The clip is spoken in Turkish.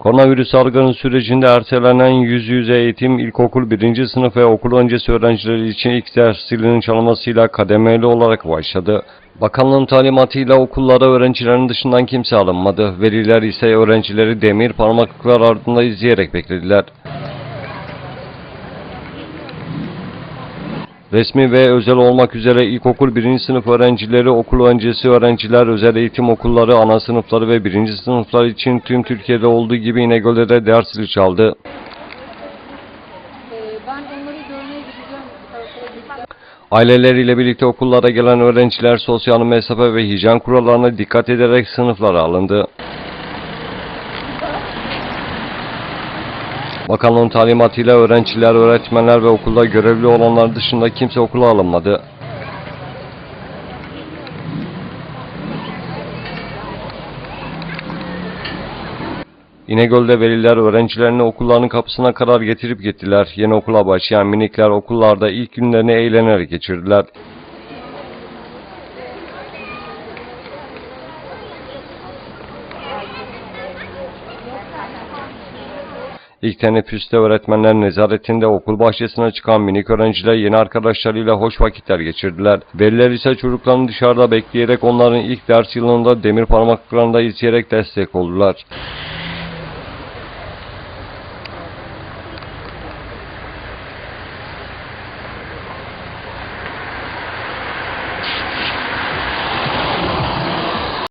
Koronavirüs salgını sürecinde ertelenen yüz yüze eğitim ilkokul 1. sınıf ve okul öncesi öğrencileri için ilk ders zilinin çalmasıyla kademeli olarak başladı. Bakanlığın talimatıyla okullara öğrencilerin dışından kimse alınmadı. Veliler ise öğrencileri demir parmaklıklar ardında izleyerek beklediler. Resmi ve özel olmak üzere ilkokul 1. sınıf öğrencileri, okul öncesi öğrenciler, özel eğitim okulları, ana sınıfları ve 1. sınıflar için tüm Türkiye'de olduğu gibi İnegöl'de de ders zili çaldı. Ee. Aileleriyle birlikte okullara gelen öğrenciler sosyal mesafe ve hijyen kurallarına dikkat ederek sınıflara alındı. Bakanlığın talimatıyla öğrenciler, öğretmenler ve okulda görevli olanlar dışında kimse okula alınmadı. İnegöl'de veliler öğrencilerini okullarının kapısına kadar getirip gittiler. Yeni okula başlayan minikler okullarda ilk günlerini eğlenerek geçirdiler. İlk teneffüste öğretmenler nezaretinde okul bahçesine çıkan minik öğrenciler yeni arkadaşlarıyla hoş vakitler geçirdiler. Veliler ise çocuklarını dışarıda bekleyerek onların ilk ders yılında demir parmaklıklarında izleyerek destek oldular.